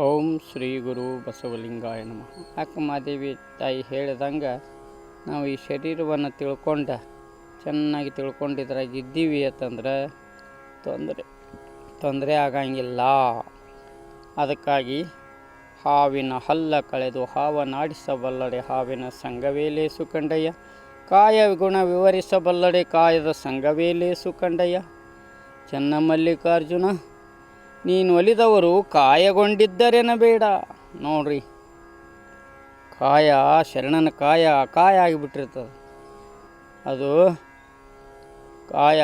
ಓಂ ಶ್ರೀ ಗುರು ಬಸವಲಿಂಗಾಯ ನಮಃ. ಅಕ್ಕಮಾದೇವಿ ತಾಯಿ ಹೇಳಿದಂಗೆ ನಾವು ಈ ಶರೀರವನ್ನು ತಿಳ್ಕೊಂಡು, ಚೆನ್ನಾಗಿ ತಿಳ್ಕೊಂಡು ಇದ್ರಾಗ ಇದ್ದೀವಿ ಅಂತಂದ್ರೆ ತೊಂದರೆ ತೊಂದರೆ ಆಗಂಗಿಲ್ಲ. ಅದಕ್ಕಾಗಿ ಹಾವಿನ ಹಲ್ಲ ಕಳೆದು ಹಾವನಾಡಿಸಬಲ್ಲಡೆ ಹಾವಿನ ಸಂಘವೇಲೆ ಸುಕಂಡಯ್ಯ ಕಾಯ ಗುಣ ವಿವರಿಸಬಲ್ಲಡೆ, ಕಾಯದ ಸಂಘವೇಲೆ ಸುಕಂಡಯ್ಯ ಚೆನ್ನಮಲ್ಲಿಕಾರ್ಜುನ ನೀನು ಒಲಿದವರು ಕಾಯಗೊಂಡಿದ್ದರೇನ ಬೇಡ ನೋಡ್ರಿ, ಕಾಯ, ಶರಣನ ಕಾಯ ಅಕಾಯ ಆಗಿಬಿಟ್ಟಿರ್ತದೆ. ಅದು ಕಾಯ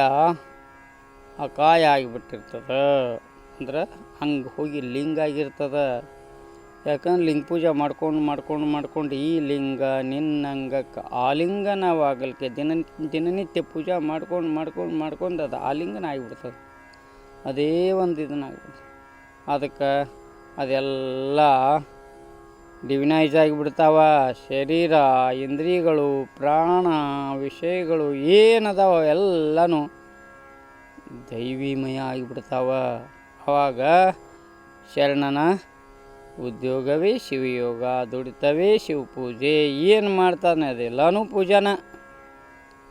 ಅಕಾಯ ಆಗಿಬಿಟ್ಟಿರ್ತದೆ. ಅಂದ್ರೆ ಹಂಗೆ ಹೋಗಿ ಲಿಂಗ ಆಗಿರ್ತದೆ. ಯಾಕಂದ್ರೆ ಲಿಂಗ ಪೂಜೆ ಮಾಡ್ಕೊಂಡು ಮಾಡ್ಕೊಂಡು ಮಾಡ್ಕೊಂಡು ಈ ಲಿಂಗ ನಿನ್ನಂಗಕ್ಕೆ ಆಲಿಂಗನವಾಗಲಿಕ್ಕೆ ದಿನ, ದಿನನಿತ್ಯ ಪೂಜೆ ಮಾಡ್ಕೊಂಡು ಮಾಡ್ಕೊಂಡು ಮಾಡ್ಕೊಂಡು ಅದು ಆಲಿಂಗನ ಲಿಂಗನ ಆಗಿಬಿಡ್ತದೆ. ಅದೇ ಒಂದು ಇದನ್ನಾಗ್ಬಿಡ್ತದೆ ಅದಕ್ಕೆ ಅದೆಲ್ಲ ಡಿವಿನೈಸ್ ಆಗಿಬಿಡ್ತಾವ ಶರೀರ, ಇಂದ್ರಿಯಗಳು, ಪ್ರಾಣ, ವಿಷಯಗಳು ಏನದಾವ ಎಲ್ಲನೂ ದೈವಿಮಯ ಆಗಿಬಿಡ್ತಾವ. ಆವಾಗ ಶರಣನ ಉದ್ಯೋಗವೇ ಶಿವಯೋಗ, ದುಡಿತವೇ ಶಿವಪೂಜೆ, ಏನು ಮಾಡ್ತಾನೆ ಅದೆಲ್ಲನೂ ಪೂಜಾನ.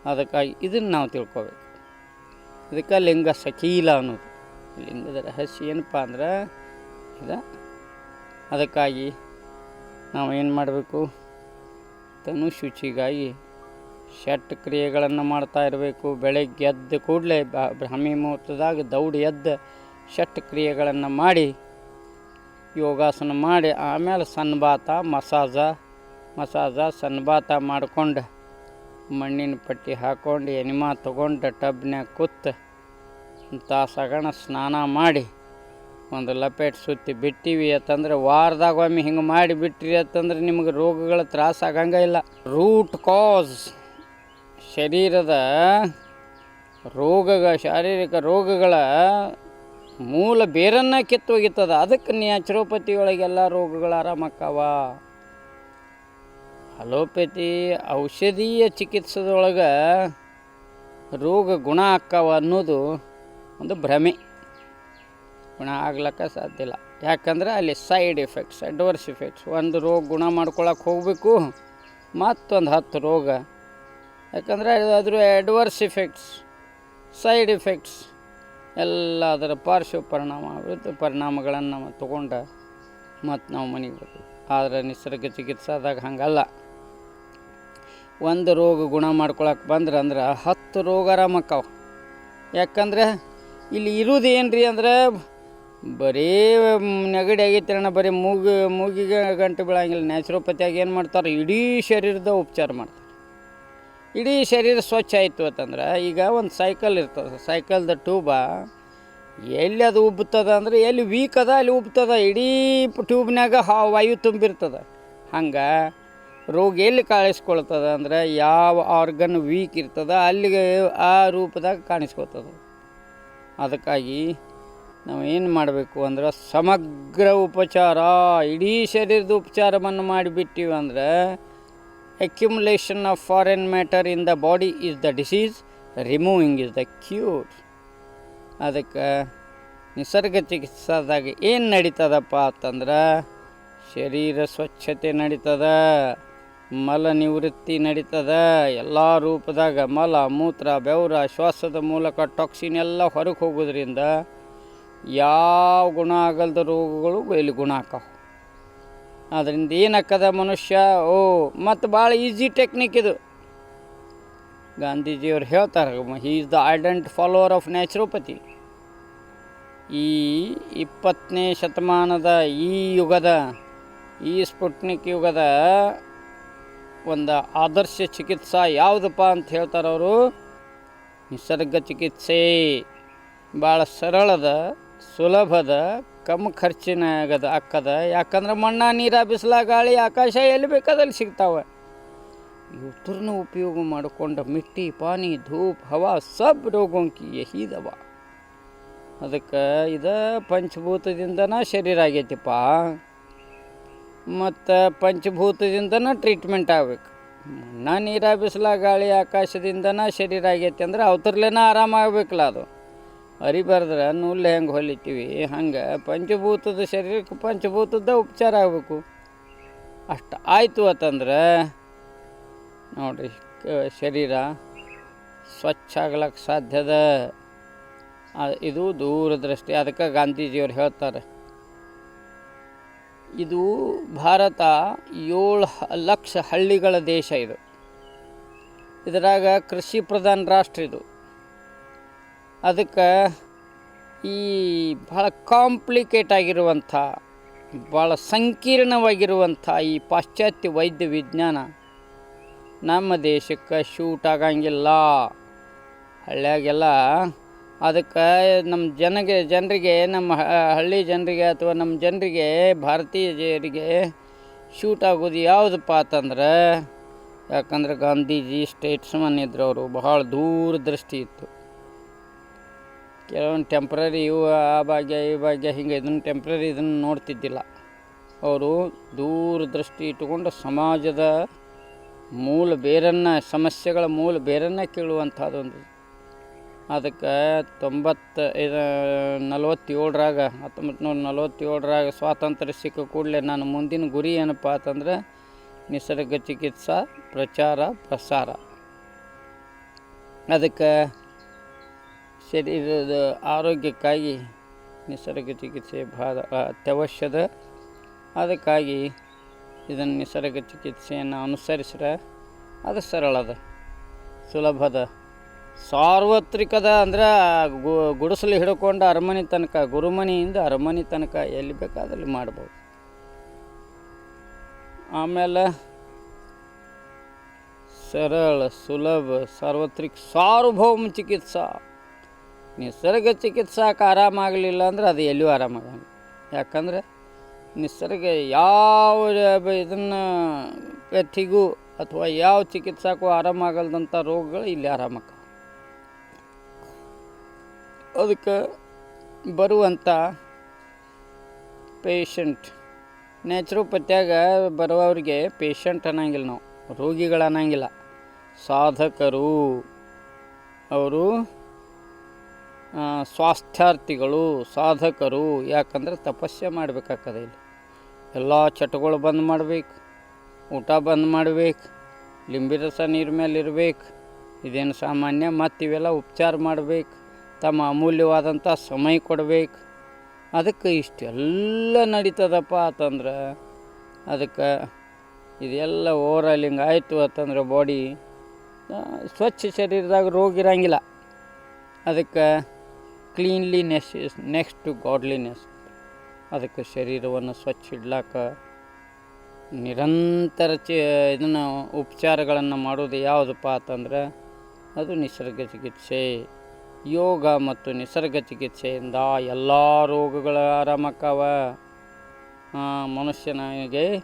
ಅದಕ್ಕಾಗಿ ಇದನ್ನು ನಾವು ತಿಳ್ಕೊಬೇಕು. ಇದಕ್ಕೆ ಲಿಂಗ ಸಖೀಲ ಅನ್ನೋದು. ಲಿಂಗದ ರಹಸ್ಯ ಏನಪ್ಪ ಅಂದ್ರೆ, ಇದ ಅದಕ್ಕಾಗಿ ನಾವು ಏನು ಮಾಡಬೇಕು? ತನು ಶುಚಿಗಾಗಿ ಷಟ್ ಕ್ರಿಯೆಗಳನ್ನು ಮಾಡ್ತಾ ಇರಬೇಕು. ಬೆಳಗ್ಗೆ ಎದ್ದ ಕೂಡಲೇ ಬ್ರಾಹ್ಮಿ ಮುಹೂರ್ತದಾಗ ದೌಡಿ ಎದ್ದು ಷಟ್ ಕ್ರಿಯೆಗಳನ್ನು ಮಾಡಿ, ಯೋಗಾಸನ ಮಾಡಿ, ಆಮೇಲೆ ಸನ್ಬಾತ, ಮಸಾಜ ಮಸಾಜ, ಸನ್ಬಾತ ಮಾಡ್ಕೊಂಡು ಮಣ್ಣಿನ ಪಟ್ಟಿ ಹಾಕ್ಕೊಂಡು ಎನಿಮಾ ತೊಗೊಂಡು ಟಬ್ನ್ಯಾಗ ಕೂತ್ ತಾಸಗಣ ಸ್ನಾನ ಮಾಡಿ ಒಂದು ಲಪೇಟ್ ಸುತ್ತಿ ಬಿಟ್ಟಿವಿ ಅಂತಂದ್ರೆ ವಾರದಾಗ ಒಮ್ಮೆ ಹಿಂಗೆ ಮಾಡಿ ಬಿಟ್ರಿ ಅಂತಂದ್ರೆ ನಿಮಗೆ ರೋಗಗಳ ತ್ರಾಸ ಆಗಂಗ ಇಲ್ಲ. ರೂಟ್ ಕಾಸ್ ಶರೀರದ ರೋಗಗ, ಶಾರೀರಿಕ ರೋಗಗಳ ಮೂಲ ಬೇರನ್ನ ಕಿತ್ತೋಗಿತ್ತದ. ಅದಕ್ಕೆ ನ್ಯಾಚುರೋಪತಿ ಒಳಗೆಲ್ಲ ರೋಗಗಳು ಆರಾಮಕ್ಕವ. ಅಲೋಪತಿ ಔಷಧೀಯ ಚಿಕಿತ್ಸದೊಳಗೆ ರೋಗ ಗುಣ ಆಕ್ಕಾವ ಅನ್ನೋದು ಒಂದು ಭ್ರಮೆ. ಗುಣ ಆಗ್ಲಕ್ಕ ಸಾಧ್ಯ ಇಲ್ಲ. ಯಾಕಂದ್ರೆ ಅಲ್ಲಿ ಸೈಡ್ ಎಫೆಕ್ಟ್ಸ್ ಅಡ್ವರ್ಸ್ ಎಫೆಕ್ಟ್ಸ್ ಒಂದು ರೋಗ ಗುಣ ಮಾಡ್ಕೊಳಕ್ಕೆ ಹೋಗಬೇಕು, ಮತ್ತೊಂದು ಹತ್ತು ರೋಗ. ಯಾಕಂದರೆ ಅದ್ರ ಅಡ್ವರ್ಸ್ ಎಫೆಕ್ಟ್ಸ್ ಸೈಡ್ ಇಫೆಕ್ಟ್ಸ್ ಎಲ್ಲ ಅದರ ಪಾರ್ಶ್ವ ಪರಿಣಾಮ ವಿರುದ್ಧ ಪರಿಣಾಮಗಳನ್ನು ನಾವು ತೊಗೊಂಡು ಮತ್ತು ನಾವು ಮನೆಗೆ ಬರ್ತೀವಿ ಆದರೆ ನಿಸರ್ಗ ಚಿಕಿತ್ಸಾದಾಗ ಹಂಗಲ್ಲ. ಒಂದು ರೋಗ ಗುಣ ಮಾಡ್ಕೊಳಕ್ಕೆ ಬಂದ್ರೆ ಅಂದ್ರೆ ಹತ್ತು ರೋಗ ಆರಾಮಕ್ಕವ. ಯಾಕಂದ್ರೆ ಇಲ್ಲಿ ಇರೋದು ಏನು ರೀ ಅಂದ್ರೆ ಬರೀ ನೆಗಡಿ ಆಗೈತೆ ಬರೀ ಮೂಗು, ಮೂಗಿಗೆ ಗಂಟು ಬೀಳಂಗಿಲ್ಲ. ನ್ಯಾಚುರೋಪತಿಯಾಗಿ ಏನು ಮಾಡ್ತಾರೆ? ಇಡೀ ಶರೀರದ ಉಪಚಾರ ಮಾಡ್ತಾರೆ. ಇಡೀ ಶರೀರ ಸ್ವಚ್ಛ ಆಯಿತು ಅಂತಂದ್ರೆ ಈಗ ಒಂದು ಸೈಕಲ್ ಇರ್ತದೆ. ಸೈಕಲ್ದ ಟ್ಯೂಬ ಎಲ್ಲಿ ಅದು ಉಬ್ಬುತ್ತದೆ ಅಂದ್ರೆ ಎಲ್ಲಿ ವೀಕ್ ಅದ ಅಲ್ಲಿ ಉಬ್ತದ ಇಡೀ ಟ್ಯೂಬ್ನಾಗ ಹಾ, ವಾಯು ತುಂಬಿರ್ತದೆ. ಹಂಗೆ ರೋಗ ಎಲ್ಲಿ ಕಾಣಿಸ್ಕೊಳ್ತದ ಅಂದ್ರೆ ಯಾವ ಆರ್ಗನ್ ವೀಕ್ ಇರ್ತದ ಅಲ್ಲಿಗೆ ಆ ರೂಪದಾಗ ಕಾಣಿಸ್ಕೊಳ್ತದ. ಅದಕ್ಕಾಗಿ ಏನು ಮಾಡಬೇಕು ಅಂದ್ರೆ ಸಮಗ್ರ ಉಪಚಾರ, ಇಡೀ ಶರೀರದ ಉಪಚಾರವನ್ನು ಮಾಡಿಬಿಟ್ಟಿವಿ ಅಂದರೆ accumulation of foreign matter in the body is the disease removing is the cure ಅದಕ್ಕೆ ನಿಸರ್ಗ ಚಿಕಿತ್ಸಾದಾಗ ಏನು ನಡೀತದಪ್ಪ ಅಂತಂದ್ರೆ ಶರೀರ ಸ್ವಚ್ಛತೆ ನಡೀತದ. ಮಲ ನಿವೃತ್ತಿ ನಡೀತದ. ಎಲ್ಲ ರೂಪದಾಗ ಮಲ, ಮೂತ್ರ, ಬೆವರ, ಶ್ವಾಸದ ಮೂಲಕ ಟಾಕ್ಸಿನ್ ಎಲ್ಲ ಹೊರಗೆ ಹೋಗೋದ್ರಿಂದ ಯಾವ ಗುಣ ಆಗಲ್ದ ರೋಗಗಳು ಇಲ್ಲಿ ಗುಣ ಆಕಾವು. ಅದರಿಂದ ಏನಕ್ಕದ ಮನುಷ್ಯ? ಓ, ಮತ್ತು ಭಾಳ ಈಸಿ ಟೆಕ್ನಿಕ್ ಇದು. ಗಾಂಧೀಜಿಯವ್ರು ಹೇಳ್ತಾರೆ he is the ardent follower of naturopathy ಈ ಇಪ್ಪತ್ತನೇ ಶತಮಾನದ ಈ ಯುಗದ, ಈ ಸ್ಪುಟ್ನಿಕ್ ಯುಗದ ಒಂದು ಆದರ್ಶ ಚಿಕಿತ್ಸಾ ಯಾವುದಪ್ಪ ಅಂತ ಹೇಳ್ತಾರೆ ಅವರು? ನಿಸರ್ಗ ಚಿಕಿತ್ಸೆ. ಭಾಳ ಸರಳದ, ಸುಲಭದ ಕಮ್ಮಿ ಖರ್ಚಿನಾಗದ ಅಕ್ಕದ. ಯಾಕಂದ್ರೆ ಮಣ್ಣ ನೀರ ಬಿಸಿಲ ಗಾಳಿ ಆಕಾಶ ಎಲ್ಲಿ ಬೇಕಾದಲ್ಲಿ ಸಿಗ್ತಾವೆ. ಇವ್ರನ್ನ ಉಪಯೋಗ ಮಾಡಿಕೊಂಡು ಮಿಟ್ಟಿ, ಪಾನಿ, ಧೂಪ್, ಹವಾ ಸಬ್ ರೋಗೋಂಕಿ ಯಹಿ ದವಾ ಅದಕ್ಕೆ ಇದು ಪಂಚಭೂತದಿಂದನ ಶರೀರ ಆಗೈತಿಪ್ಪ. ಮತ್ತು ಪಂಚಭೂತದಿಂದನ ಟ್ರೀಟ್ಮೆಂಟ್ ಆಗ್ಬೇಕು. ನಾ ನೀರ ಬಿಸಿಲ ಗಾಳಿ ಆಕಾಶದಿಂದನ ಶರೀರ ಆಗೈತಿ ಅಂದ್ರೆ ಅವತರ್ಲೇನ ಆರಾಮಾಗಬೇಕಲ್ಲ ಅದು. ಅರಿಬಾರ್ದ್ರೆ ನೂಲ್ ಹೆಂಗೆ ಹೊಲಿತೀವಿ, ಹಂಗೆ ಪಂಚಭೂತದ ಶರೀರಕ್ಕೆ ಪಂಚಭೂತದ ಉಪಚಾರ ಆಗಬೇಕು. ಅಷ್ಟು ಆಯಿತು ಅಂತಂದ್ರೆ ನೋಡಿರಿ ಶರೀರ ಸ್ವಚ್ಛ ಆಗ್ಲಕ್ಕೆ ಸಾಧ್ಯದ. ಇದು ದೂರದೃಷ್ಟಿ. ಅದಕ್ಕೆ ಗಾಂಧೀಜಿಯವ್ರು ಹೇಳ್ತಾರೆ. ಇದು ಭಾರತ ಏಳು ಲಕ್ಷ ಹಳ್ಳಿಗಳ ದೇಶ ಇದು. ಇದರಾಗ ಕೃಷಿ ಪ್ರಧಾನ ರಾಷ್ಟ್ರ ಇದು. ಅದಕ್ಕೆ ಈ ಭಾಳ ಕಾಂಪ್ಲಿಕೇಟ್ ಆಗಿರುವಂಥ, ಭಾಳ ಸಂಕೀರ್ಣವಾಗಿರುವಂಥ ಈ ಪಾಶ್ಚಾತ್ಯ ವೈದ್ಯ ವಿಜ್ಞಾನ ನಮ್ಮ ದೇಶಕ್ಕೆ ಶೂಟ್ ಆಗಂಗಿಲ್ಲ. ಹಳ್ಳಿಯಾಗೆಲ್ಲ ಅದಕ್ಕೆ ನಮ್ಮ ಜನಗೆ, ಜನರಿಗೆ, ನಮ್ಮ ಹಳ್ಳಿ ಜನರಿಗೆ ಅಥವಾ ನಮ್ಮ ಜನರಿಗೆ, ಭಾರತೀಯ ಜನರಿಗೆ ಶೂಟ್ ಆಗೋದು ಯಾವುದಪ್ಪ ಅಂತಂದ್ರೆ, ಯಾಕಂದ್ರೆ ಗಾಂಧೀಜಿ ಸ್ಟೇಟ್ಸ್ಮನ್ ಇದ್ರು ಅವರು ಬಹಳ ದೂರದೃಷ್ಟಿ ಇತ್ತು. ಕೆಲವೊಂದು ಟೆಂಪ್ರರಿ ಇವು, ಆ ಭಾಗ್ಯ, ಈ ಭಾಗ್ಯ, ಹಿಂಗೆ ಇದನ್ನು ಟೆಂಪ್ರರಿ ಇದನ್ನು ನೋಡ್ತಿದ್ದಿಲ್ಲ. ಅವರು ದೂರದೃಷ್ಟಿ ಇಟ್ಟುಕೊಂಡು ಸಮಾಜದ ಮೂಲ ಬೇರನ್ನು, ಸಮಸ್ಯೆಗಳ ಮೂಲ ಬೇರನ್ನು ಕೇಳುವಂಥದ್ದೊಂದು ಅದಕ್ಕೆ ತೊಂಬತ್ತು, ಇದು ನಲ್ವತ್ತೇಳರಾಗ ಹತ್ತೊಂಬತ್ತು ನೂರ ನಲವತ್ತೇಳರಾಗ ಸ್ವಾತಂತ್ರ್ಯ ಸಿಕ್ಕ ಕೂಡಲೇ ನನ್ನ ಮುಂದಿನ ಗುರಿ ಏನಪ್ಪ ಅಂತಂದ್ರೆ ನಿಸರ್ಗ ಚಿಕಿತ್ಸಾ ಪ್ರಚಾರ ಪ್ರಸಾರ. ಅದಕ್ಕೆ ಶರೀರದ ಆರೋಗ್ಯಕ್ಕಾಗಿ ನಿಸರ್ಗ ಚಿಕಿತ್ಸೆ ಭಾಳ ಅತ್ಯವಶ್ಯದ. ಅದಕ್ಕಾಗಿ ಇದನ್ನು ನಿಸರ್ಗ ಚಿಕಿತ್ಸೆಯನ್ನು ಅನುಸರಿಸ್ರೆ ಅದು ಸರಳದ, ಸುಲಭದ ಸಾರ್ವತ್ರಿಕದ ಅಂದ್ರೆ ಗುಡಿಸಲು ಹಿಡ್ಕೊಂಡು ಅರಮನೆ ತನಕ, ಗುರುಮನೆಯಿಂದ ಅರಮನೆ ತನಕ ಎಲ್ಲಿ ಬೇಕಾದಲ್ಲಿ ಮಾಡ್ಬೋದು. ಆಮೇಲೆ ಸರಳ, ಸುಲಭ, ಸಾರ್ವತ್ರಿಕ, ಸಾರ್ವಭೌಮ ಚಿಕಿತ್ಸಾ. ನಿಸರ್ಗ ಚಿಕಿತ್ಸಾಕ್ಕೆ ಆರಾಮಾಗಲಿಲ್ಲ ಅಂದ್ರೆ ಅದು ಎಲ್ಲೂ ಆರಾಮಾಗಲ್ಲ ಯಾಕಂದರೆ ನಿಸರ್ಗ ಯಾವ ಇದನ್ನು ವ್ಯಕ್ತಿಗೂ ಅಥವಾ ಯಾವ ಚಿಕಿತ್ಸಾಕ್ಕೂ ಆರಾಮಾಗಲ್ದಂಥ ರೋಗಗಳು ಇಲ್ಲಿ ಆರಾಮಕ್ಕ ಅದಕ್ಕೆ ಬರುವಂಥ ಪೇಷಂಟ್ ನ್ಯಾಚುರೋಪತ್ಯಾಗ ಬರುವವ್ರಿಗೆ ಪೇಷಂಟ್ ಅನ್ನಂಗಿಲ್ಲ ನಾವು. ರೋಗಿಗಳು ಅನ್ನೋಂಗಿಲ್ಲ ಸಾಧಕರು, ಅವರು ಸ್ವಾಸ್ಥ್ಯಾರ್ಥಿಗಳು, ಸಾಧಕರು, ಯಾಕಂದ್ರೆ ತಪಸ್ಸೆ ಮಾಡಬೇಕಾಗ್ತದೆ ಇಲ್ಲಿ. ಎಲ್ಲ ಚಟಗಳು ಬಂದ್ ಮಾಡಬೇಕು, ಊಟ ಬಂದ್ ಮಾಡಬೇಕು, ಲಿಂಬಿರಸ ನೀರು ಮೇಲೆ ಇರಬೇಕು, ಇದೇನು ಸಾಮಾನ್ಯ ಮತ್ತು ಇವೆಲ್ಲ ಉಪಚಾರ ಮಾಡಬೇಕು. ತಮ್ಮ ಅಮೂಲ್ಯವಾದಂಥ ಸಮಯ ಕೊಡಬೇಕು. ಅದಕ್ಕೆ ಇಷ್ಟೆಲ್ಲ ನಡೀತದಪ್ಪ ಅಂತಂದ್ರೆ ಅದಕ್ಕೆ ಇದೆಲ್ಲ ಓವರಾಲ್ ಹಿಂಗೆ ಆಯಿತು ಅಂತಂದ್ರೆ ಬಾಡಿ ಸ್ವಚ್ಛ ಶರೀರದಾಗ ರೋಗ ಇರಂಗಿಲ್ಲ. ಅದಕ್ಕೆ cleanliness is next to godliness ಅದಕ್ಕೆ ಶರೀರವನ್ನು ಸ್ವಚ್ಛ ಇಡ್ಲಾಕ ನಿರಂತರ ಚ, ಇದನ್ನು ಉಪಚಾರಗಳನ್ನು ಮಾಡೋದು ಯಾವುದಪ್ಪ ಅಂತಂದ್ರೆ ಅದು ನಿಸರ್ಗ ಚಿಕಿತ್ಸೆ. ಯೋಗ ಮತ್ತು ನಿಸರ್ಗ ಚಿಕಿತ್ಸೆಯಿಂದ ಎಲ್ಲ ರೋಗಗಳ ಆರಾಮಕ್ಕವ. ಮನುಷ್ಯನಿಗೆ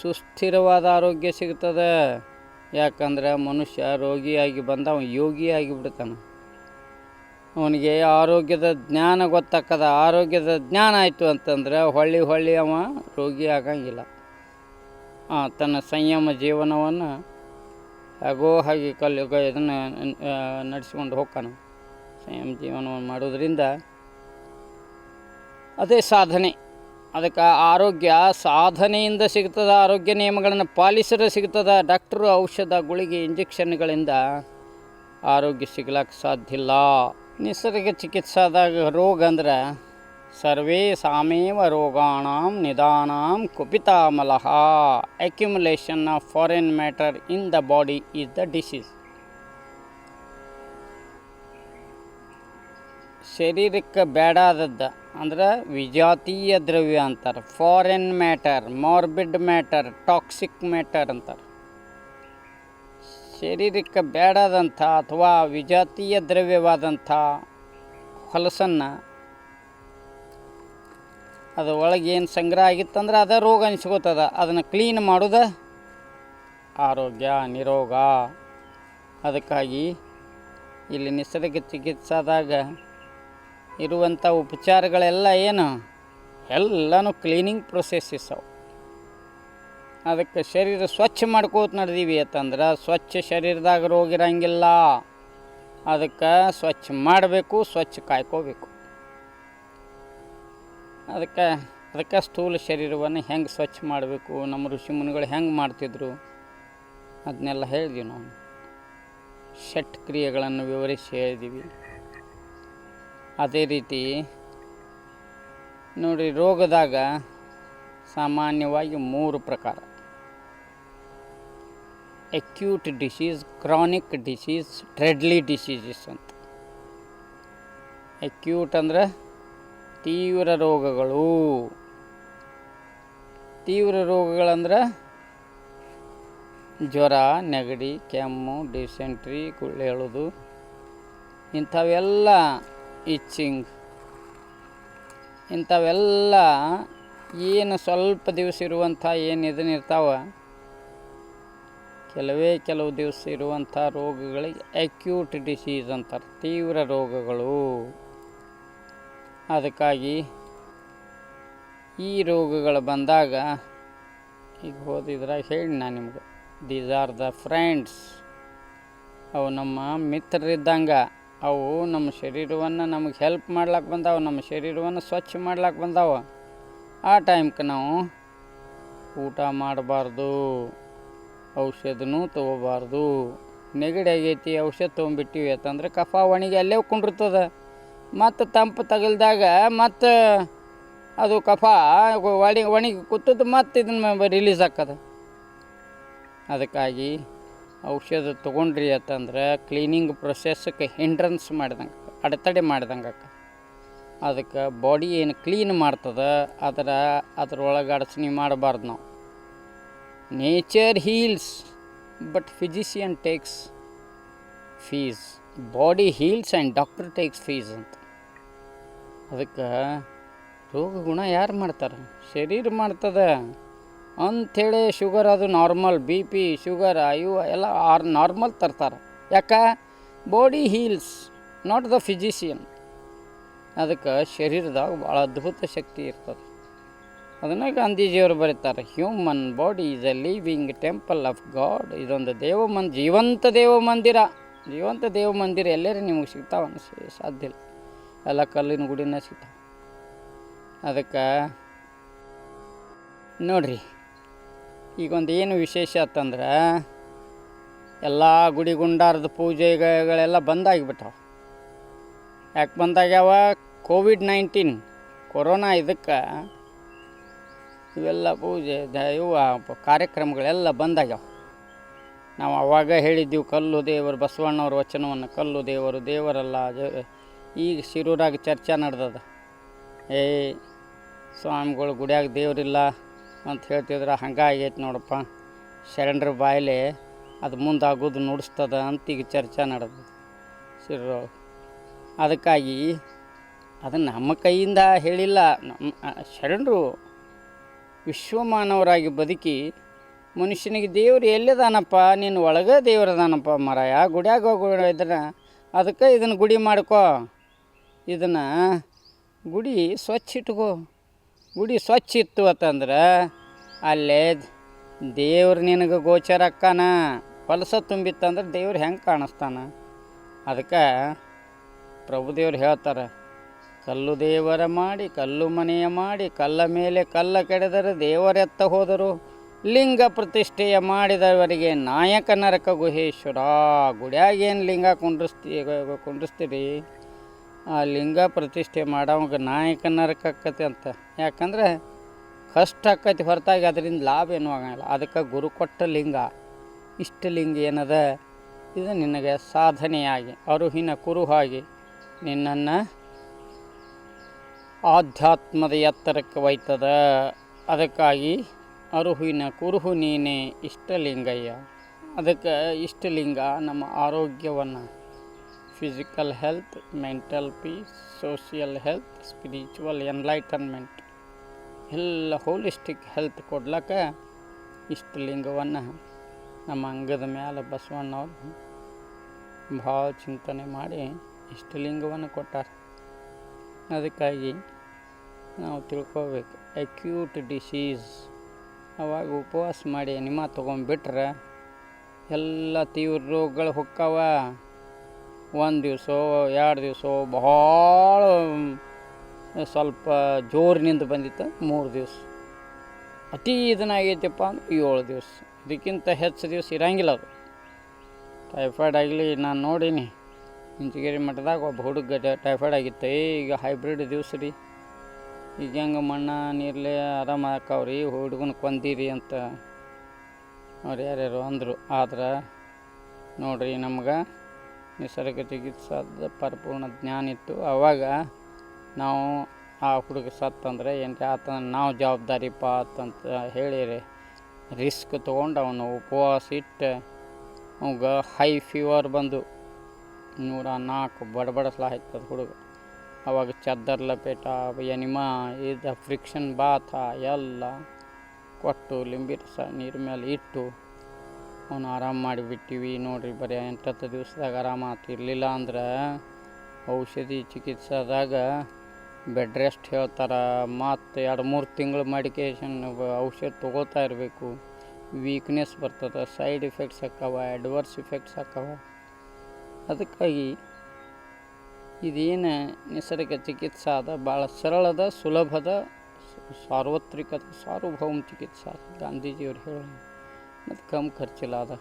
ಸುಸ್ಥಿರವಾದ ಆರೋಗ್ಯ ಸಿಗ್ತದೆ ಯಾಕಂದ್ರೆ ಮನುಷ್ಯ ರೋಗಿಯಾಗಿ ಬಂದ ಅವನು ಯೋಗಿಯಾಗಿ ಬಿಡ್ತಾನೆ. ಅವನಿಗೆ ಆರೋಗ್ಯದ ಜ್ಞಾನ ಗೊತ್ತಾಕದ ಆರೋಗ್ಯದ ಜ್ಞಾನ ಆಯಿತು ಅಂತಂದ್ರೆ ಹೊಳ್ಳಿ ಹೊಳ್ಳಿ ಅವ ರೋಗಿ ಆಗಂಗಿಲ್ಲ. ತನ್ನ ಸಂಯಮ ಜೀವನವನ್ನು ಹಾಗೋ ಹಾಗೆ ಕಲ್ಲು ಇದನ್ನು ನಡೆಸ್ಕೊಂಡು ಹೋಗ್ತಾನೆ. ಸಂಯಮ ಜೀವನವನ್ನು ಮಾಡೋದರಿಂದ ಅದೇ ಸಾಧನೆ. ಅದಕ್ಕೆ ಆರೋಗ್ಯ, ಸಾಧನೆಯಿಂದ ಸಿಗ್ತದೆ ಆರೋಗ್ಯ ನಿಯಮಗಳನ್ನು ಪಾಲಿಸಿದ್ರೆ ಸಿಗ್ತದೆ ಡಾಕ್ಟ್ರು ಔಷಧ, ಗುಳಿಗೆ ಇಂಜೆಕ್ಷನ್ಗಳಿಂದ ಆರೋಗ್ಯ ಸಿಗ್ಲಕ್ಕೆ ಸಾಧ್ಯ ಇಲ್ಲ. ನಿಸರ್ಗ ಚಿಕಿತ್ಸಾದಾಗ ರೋಗ ಅಂದ್ರೆ ಸರ್ವೇ ಸಾಮೇವ ರೋಗಾಣಾಂ ನಿಧಾನಾಂ ಕುಪಿತಾಮಲಹ accumulation of foreign matter in the body is the disease ಶರೀರಕ್ಕೆ ಬೇಡಾದದ್ದು ಅಂದ್ರೆ ವಿಜಾತೀಯ ದ್ರವ್ಯ ಅಂತಾರೆ. Foreign matter morbid matter toxic matter ಅಂತಾರೆ. ಶರೀರಕ್ಕೆ ಬೇಡಾದಂಥ ಅಥವಾ ವಿಜಾತೀಯ ದ್ರವ್ಯವಾದಂಥ ಹೊಲಸನ್ನು ಅದು ಒಳಗೆ ಏನು ಸಂಗ್ರಹ ಆಗಿತ್ತಂದ್ರೆ ಅದ ರೋಗ ಅನಿಸ್ಕೋತದ. ಅದನ್ನು ಕ್ಲೀನ್ ಮಾಡೋದು ಆರೋಗ್ಯ ನಿರೋಗ. ಅದಕ್ಕಾಗಿ ಇಲ್ಲಿ ನಿಸರ್ಗ ಚಿಕಿತ್ಸಾದಾಗ ಇರುವಂಥ ಉಪಚಾರಗಳೆಲ್ಲ ಏನು? ಎಲ್ಲನೂ ಕ್ಲೀನಿಂಗ್ ಪ್ರೊಸೆಸ್ಸಸ್ ಅವು. ಅದಕ್ಕೆ ಶರೀರ ಸ್ವಚ್ಛ ಮಾಡ್ಕೋತ ನಡೆದೀವಿ ಅಂತಂದ್ರೆ ಸ್ವಚ್ಛ ಶರೀರದಾಗ ರೋಗ ಇರಂಗಿಲ್ಲ. ಅದಕ್ಕೆ ಸ್ವಚ್ಛ ಮಾಡಬೇಕು, ಸ್ವಚ್ಛ ಕಾಯ್ಕೋಬೇಕು. ಅದಕ್ಕೆ ಅದಕ್ಕೆ ಸ್ಥೂಲ ಶರೀರವನ್ನು ಹೆಂಗೆ ಸ್ವಚ್ಛ ಮಾಡಬೇಕು, ನಮ್ಮ ಋಷಿ ಮುನಿಗಳು ಹೆಂಗೆ ಮಾಡ್ತಿದ್ರು? ಅದನ್ನೆಲ್ಲ ಹೇಳಿದ್ವಿ ನಾವು. ಷಟ್ ಕ್ರಿಯೆಗಳನ್ನು ವಿವರಿಸಿ ಹೇಳಿದ್ದೀವಿ ಅದೇ ರೀತಿ ನೋಡಿ, ರೋಗದಾಗ ಸಾಮಾನ್ಯವಾಗಿ ಮೂರು ಪ್ರಕಾರ. Acute disease chronic disease deadly diseases ಅಂತ. ಎಕ್ಯೂಟ್ ಅಂದ್ರೆ ತೀವ್ರ ರೋಗಗಳು. ತೀವ್ರ ರೋಗಗಳಂದ್ರೆ ಜ್ವರ, ನೆಗಡಿ, ಕೆಮ್ಮು ಡಿಸೆಂಟ್ರಿ ಗುಳ್ಳೆ ಹೇಳೋದು ಇಂಥವೆಲ್ಲ ಇಚ್ಚಿಂಗ್ ಇಂಥವೆಲ್ಲ ಏನು ಸ್ವಲ್ಪ ದಿವಸ ಇರುವಂಥ ಏನು ಇದನ್ನ ಇರ್ತಾವ? ಕೆಲವೇ ಕೆಲವು ದಿವಸ ಇರುವಂಥ ರೋಗಗಳಿಗೆ ಅಕ್ಯೂಟ್ ಡಿಸೀಸ್ ಅಂತಾರೆ, ತೀವ್ರ ರೋಗಗಳು. ಅದಕ್ಕಾಗಿ ಈ ರೋಗಗಳು ಬಂದಾಗ, ಈಗ ಓದಿದ್ರಾಗ ಹೇಳಿ ನಾನು ನಿಮ್ಗೆ ದೀಸ್ ಆರ್ ದ ಫ್ರೆಂಡ್ಸ್ ಅವು ನಮ್ಮ ಮಿತ್ರರಿದ್ದಂಗೆ. ಅವು ನಮ್ಮ ಶರೀರವನ್ನು ನಮಗೆ ಹೆಲ್ಪ್ ಮಾಡ್ಲಾಕ ಬಂದಾವ, ನಮ್ಮ ಶರೀರವನ್ನು ಸ್ವಚ್ಛ ಮಾಡ್ಲಾಕ ಬಂದಾವ. ಆ ಟೈಮ್ಗೆ ನಾವು ಊಟ ಮಾಡಬಾರ್ದು, ಔಷಧನೂ ತೊಗೋಬಾರ್ದು. ನೆಗಡಿ ಆಗೈತಿ, ಔಷಧ ತೊಗೊಂಬಿಟ್ಟಿವಿ ಅಂತಂದ್ರೆ ಕಫ ಒಣಗಿ ಅಲ್ಲೇ ಕುಂಡಿರ್ತದ. ಮತ್ತು ತಂಪು ತಗಲ್ದಾಗ ಮತ್ತು ಅದು ಕಫ ಒಣಗಿ ಒಣಗಿ ಕೂತದ್ದು ಮತ್ತು ಇದನ್ನ ರಿಲೀಸ್ ಆಕದ ಅದಕ್ಕಾಗಿ ಔಷಧ ತೊಗೊಂಡ್ರಿ ಅಂತಂದ್ರೆ ಕ್ಲೀನಿಂಗ್ ಪ್ರೊಸೆಸ್ಗೆ ಹಿಂಡ್ರನ್ಸ್ ಮಾಡಿದಂಗೆ, ಅಡೆತಡೆ ಮಾಡ್ದಂಗೆ ಅದಕ್ಕೆ ಬಾಡಿ ಏನು ಕ್ಲೀನ್ ಮಾಡ್ತದ, ಅದರ ಅದ್ರೊಳಗೆ ಅಡಚಣೆ ಮಾಡಬಾರ್ದು ನಾವು. Nature heals but physician takes fees body heals and doctor takes fees ಅಂತ. ಅದಕ್ಕೆ ರೋಗ ಗುಣ ಯಾರು ಮಾಡ್ತಾರೆ? ಶರೀರ ಮಾಡ್ತದ. ಅಂಥೇಳಿ ಶುಗರ್ ಅದು ನಾರ್ಮಲ್, ಬಿ ಪಿ, ಶುಗರ್ ಇವು ಎಲ್ಲ ಆರ್ ನಾರ್ಮಲ್ ತರ್ತಾರೆ. ಯಾಕೆ? Body heals not the physician ಅದಕ್ಕೆ ಶರೀರದಾಗ ಭಾಳ ಅದ್ಭುತ ಶಕ್ತಿ ಇರ್ತದೆ. ಅದನ್ನು ಗಾಂಧೀಜಿಯವರು ಬರೀತಾರೆ human body is a living temple of God ಇದೊಂದು ದೇವ ಮನ್ ಜೀವಂತ ದೇವ ಮಂದಿರ. ಜೀವಂತ ದೇವ ಮಂದಿರ ಎಲ್ಲರೂ ನಿಮಗೆ ಸಿಗ್ತಾವ ಸಾಧ್ಯ ಇಲ್ಲ. ಎಲ್ಲ ಕಲ್ಲಿನ ಗುಡಿನ ಸಿಗ್ತಾವೆ. ಅದಕ್ಕೆ ನೋಡ್ರಿ. ಈಗೊಂದು ಏನು ವಿಶೇಷ ಆತಂದ್ರೆ ಎಲ್ಲ ಗುಡಿ ಗುಂಡಾರದ ಪೂಜೆಗಳೆಲ್ಲ ಬಂದಾಗಿಬಿಟ್ಟಾವ. ಯಾಕೆ ಬಂದಾಗ್ಯಾವ? ಕೋವಿಡ್ ನೈನ್ಟೀನ್, ಕೊರೋನಾ ಇದಕ್ಕೆ ಇವೆಲ್ಲ ಪೂಜೆ ಇವು ಕಾರ್ಯಕ್ರಮಗಳೆಲ್ಲ ಬಂದಾಗ್ಯಾವ. ನಾವು ಅವಾಗ ಹೇಳಿದ್ದೀವಿ, ಕಲ್ಲು ದೇವರು, ಬಸವಣ್ಣವ್ರ ವಚನವನ್ನು, ಕಲ್ಲು ದೇವರು, ದೇವರಲ್ಲ ಈಗ ಶಿರೂರಾಗ ಚರ್ಚೆ ನಡೆದದ. ಏ ಸ್ವಾಮಿಗಳು ಗುಡಿಯಾಗ ದೇವರಿಲ್ಲ. ಅಂತ ಹೇಳ್ತಿದ್ರೆ ಹಂಗಾಗೈತೆ ನೋಡಪ್ಪ ಶರಣರ ಬಾಯಲ್ಲಿ ಅದು ಮುಂದಾಗೋದು ನುಡಿಸ್ತದ ಅಂತ ಈಗ ಚರ್ಚೆ ನಡೆದು ಶಿರೂರು, ಅದಕ್ಕಾಗಿ ಅದು ನಮ್ಮ ಕೈಯಿಂದ ಹೇಳಿಲ್ಲ, ನಮ್ಮ ಶರಣರು ವಿಶ್ವಮಾನವರಾಗಿ ಬದುಕಿ ಮನುಷ್ಯನಿಗೆ ದೇವ್ರು ಎಲ್ಲಿದಾನಪ್ಪ, ನೀನು ಒಳಗೆ ದೇವ್ರದಾನಪ್ಪ ಮರಾಯ ಗುಡಿಯಾಗ ಇದನ್ನು ಅದಕ್ಕೆ ಇದನ್ನು ಗುಡಿ ಮಾಡ್ಕೋ, ಇದನ್ನು ಗುಡಿ ಸ್ವಚ್ಛ ಇಟ್ಕೋ. ಗುಡಿ ಸ್ವಚ್ಛ ಇತ್ತು ಅಂತಂದ್ರೆ ಅಲ್ಲೇ ದೇವ್ರು ನಿನಗೆ ಗೋಚರ ಅಕ್ಕಾನ, ಹೊಲಸ ತುಂಬಿತ್ತಂದ್ರೆ ದೇವ್ರು ಹೆಂಗೆ ಕಾಣಿಸ್ತಾನ? ಅದಕ್ಕೆ ಪ್ರಭುದೇವ್ರು ಹೇಳ್ತಾರೆ, ಕಲ್ಲು ದೇವರ ಮಾಡಿ, ಕಲ್ಲು ಮನೆಯ ಮಾಡಿ, ಕಲ್ಲ ಮೇಲೆ ಕಲ್ಲ ಕೆಡೆದರೆ ದೇವರೆತ್ತ ಹೋದರು. ಲಿಂಗ ಪ್ರತಿಷ್ಠೆಯ ಮಾಡಿದವರಿಗೆ ನಾಯಕ ನರಕ ಗುಹೇಶ್ವರ ಗುಡಿಯಾಗೇನು ಲಿಂಗ ಕುಂಡಿಸ್ತೀ ಕುಂಡ್ರಿಸ್ತೀರಿ? ಆ ಲಿಂಗ ಪ್ರತಿಷ್ಠೆ ಮಾಡೋವಾಗ ನಾಯಕನರ ಆಕ್ಕತಿ ಅಂತ. ಯಾಕಂದ್ರೆ ಕಷ್ಟ ಆಕತಿ ಹೊರತಾಗಿ ಅದರಿಂದ ಲಾಭ ಏನೂ ಆಗಲ್ಲ ಅದಕ್ಕೆ ಗುರು ಕೊಟ್ಟ ಲಿಂಗ. ಇಷ್ಟ ಲಿಂಗ ಏನದ? ಇದು ನಿನಗೆ ಸಾಧನೆಯಾಗಿ, ಅರುಹಿನ ಕುರುಹಾಗಿ ನಿನ್ನನ್ನು ಆಧ್ಯಾತ್ಮದ ಎತ್ತರಕ್ಕೆ ಒಯ್ತದ. ಅದಕ್ಕಾಗಿ ಅರುಹಿನ ಕುರುಹು ನೀನೇ ಇಷ್ಟಲಿಂಗಯ್ಯ ಅದಕ್ಕೆ ಇಷ್ಟಲಿಂಗ ನಮ್ಮ ಆರೋಗ್ಯವನ್ನು physical health mental peace social health spiritual enlightenment ಎಲ್ಲ ಹೋಲಿಸ್ಟಿಕ್ ಹೆಲ್ತ್ ಕೊಡ್ಲಿಕ್ಕೆ ಇಷ್ಟು ಲಿಂಗವನ್ನು ನಮ್ಮ ಅಂಗದ ಮೇಲೆ ಬಸವಣ್ಣವ್ರು ಭಾಳ ಚಿಂತನೆ ಮಾಡಿ ಇಷ್ಟಲಿಂಗವನ್ನು ಕೊಟ್ಟಾರೆ. ಅದಕ್ಕಾಗಿ ನಾವು ತಿಳ್ಕೊಬೇಕು. ಅಕ್ಯೂಟ್ ಡಿಸೀಸ್ ಅವಾಗ ಉಪವಾಸ ಮಾಡಿ ನಿಮ್ಮ ತೊಗೊಂಡ್ಬಿಟ್ರೆ ಎಲ್ಲ ತೀವ್ರ ರೋಗಗಳು ಹೊಕ್ಕಾವ. ಒಂದು ದಿವಸ, ಎರಡು ದಿವಸ ಬಹಳ ಸ್ವಲ್ಪ ಜೋರಿನಿಂದ ಬಂದಿತ್ತು. ಮೂರು ದಿವಸ. ಅತಿ ಇದನ್ನ ಆಗೈತಪ್ಪ ಅಂದ್ರೆ ಏಳು ದಿವಸ. ಇದಕ್ಕಿಂತ ಹೆಚ್ಚು ದಿವಸ ಇರಂಗಿಲ್ಲ ಅದು. ಟೈಫಾಯ್ಡ್ ಆಗಲಿ, ನಾನು ನೋಡೀನಿ. ಇಂಚಗೇರಿ ಮಠದಾಗ ಒಬ್ಬ ಹುಡುಗ ಟೈಫಾಯ್ಡ್ ಆಗಿತ್ತು. ಈಗ ಹೈಬ್ರಿಡ್ ದಿವಸ ರೀ. ಈಗ ಹೆಂಗೆ ಮಣ್ಣ, ನೀರ್ಲೆ ಆರಾಮ ಹಾಕವ್ರಿ ಹುಡುಗನ ಕೊಂದಿರಿ ಅಂತ. ಅವ್ರು ಯಾರ್ಯಾರು ಅಂದರು. ಆದ್ರೆ ನೋಡ್ರಿ ನಮ್ಗೆ ನಿಸರ್ಗ ಚಿಕಿತ್ಸಾದ ಪರಿಪೂರ್ಣ ಜ್ಞಾನ ಇತ್ತು. ಅವಾಗ ನಾವು ಆ ಹುಡುಗ ಸತ್ತಂದರೆ ಏನು ಆತಂದ್ರೆ ನಾವು ಜವಾಬ್ದಾರಿಪ್ಪ ಅಂತಂತ ಹೇಳಿರಿ. ರಿಸ್ಕ್ ತೊಗೊಂಡು ಅವನು ಉಪವಾಸ ಇಟ್ಟು ಅವಾಗ ಹೈ ಫೀವರ್ ಬಂದು ನೂರ ನಾಲ್ಕು ಬಡಬಡಿಸ್ಲಾಯ್ತದ ಹುಡುಗ. ಅವಾಗ ಚದ್ದರ್ ಲಪೇಟ ಎನಿಮಾ, ಇದು ಫ್ರಿಕ್ಷನ್ ಬಾತ, ಎಲ್ಲ ಕೊಟ್ಟು ಲಿಂಬಿ ರಸ ನೀರು ಮೇಲೆ ಇಟ್ಟು ಅವನು ಆರಾಮ ಮಾಡಿಬಿಟ್ಟಿವಿ ನೋಡ್ರಿ, ಬರೀ ಎಂಟತ್ತು ದಿವಸದಾಗ ಆರಾಮ ಇರಲಿಲ್ಲ ಅಂದ್ರೆ ಔಷಧಿ ಚಿಕಿತ್ಸಾದಾಗ ಬೆಡ್ ರೆಸ್ಟ್ ಹೇಳ್ತಾರೆ. ಮತ್ತು ಎರಡು ಮೂರು ತಿಂಗಳು ಮೆಡಿಕೇಶನ್ ಔಷಧ ತೊಗೋತಾ ಇರಬೇಕು. ವೀಕ್ನೆಸ್ ಬರ್ತದೆ, ಸೈಡ್ ಇಫೆಕ್ಟ್ಸ್ ಆಕ್ಕವ ಅಡ್ವರ್ಸ್ ಇಫೆಕ್ಟ್ಸ್ ಆಕ್ಕವ ಅದಕ್ಕಾಗಿ ಇದೇನು ನಿಸರ್ಗ ಚಿಕಿತ್ಸಾ ಅದ ಭಾಳ ಸರಳದ, ಸುಲಭದ ಸಾರ್ವತ್ರಿಕ ಸಾರ್ವಭೌಮ ಚಿಕಿತ್ಸಾ ಗಾಂಧೀಜಿಯವ್ರು ಹೇಳೋ ಮತ್ತು ಕಮ್ಮಿ ಖರ್ಚಿಲ್ಲ ಅದ